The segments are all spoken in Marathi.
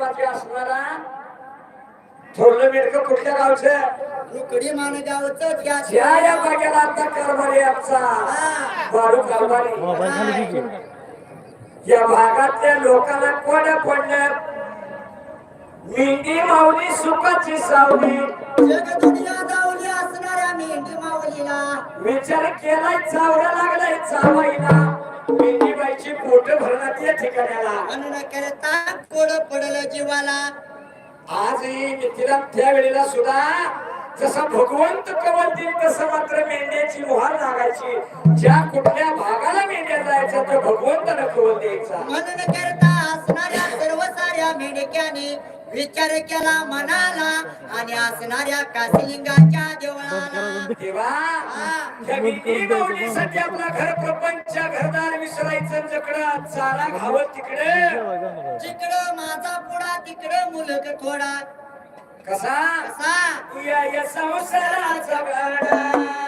माझे असणारा थोरलं मेडकं कुठल्या गावचं? रुकडी माणगावचं त्या ज्या या बागेला आता कारभारी आमचा वाढू कारभारी या भागातल्या लोकांना कोण्या पडल्या मेंढी माऊली सुखाची सावली. असणाऱ्या मेंढी माऊलीला. विचार केलाय चावडा लागलाय चावायला पोट भरण्यात या ठिकाण्याला म्हणून करता कोड पडलं जीवाला. आज ही मिथिला त्यावेळेला सुद्धा जसा भगवंत कवल देईल तसं मात्र मेंढ्याची मोहार लागायची. ज्या कुठल्या भागाला मेंढ्या जायच्या तो भगवंतानं कवल द्यायचा म्हणून करता असणाऱ्या सर्व साऱ्या मेंढक्याने विचार केला मनाला आणि असणाऱ्या काशिलिंगाच्या देवळाला. आपला घर प्रपंच घरदार विसरायचं जकडं चारा घावत तिकडे. जिकडं माझा पुढा तिकडं मुलग थोडा. कसा? कसा? या या संसाराचा गाडा.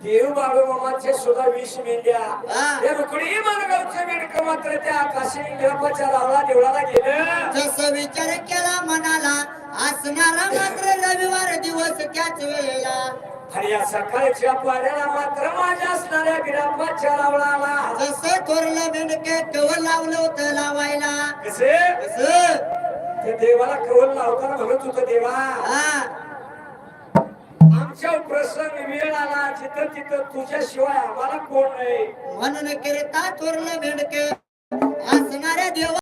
देव बाबू मामाचे सुद्धा वीस मेंढ्या. हा. रुकडी मार्गावचं मेंढक मात्र त्या आकाशी ग्रहाच्या लावला देवळाला गेलं. जसं विचार केला मनाला असणारा मात्र रविवार दिवस त्याच वेळेला. आणि या सकाळच्या पाण्याला मात्र माझ्या असणाऱ्या गिरापाच्या लावळाला. जसं थोरलं बेंडके कवल लावलं होतं लावायला. कसे? कसं ते देवाला कवल लावताना म्हणत होत देवा हा प्रसंग वेळ आला जिथं तिथं तुझ्याशिवाय आम्हाला कोण नाही. म्हणून करता थोरलं बेंडके असणाऱ्या देवा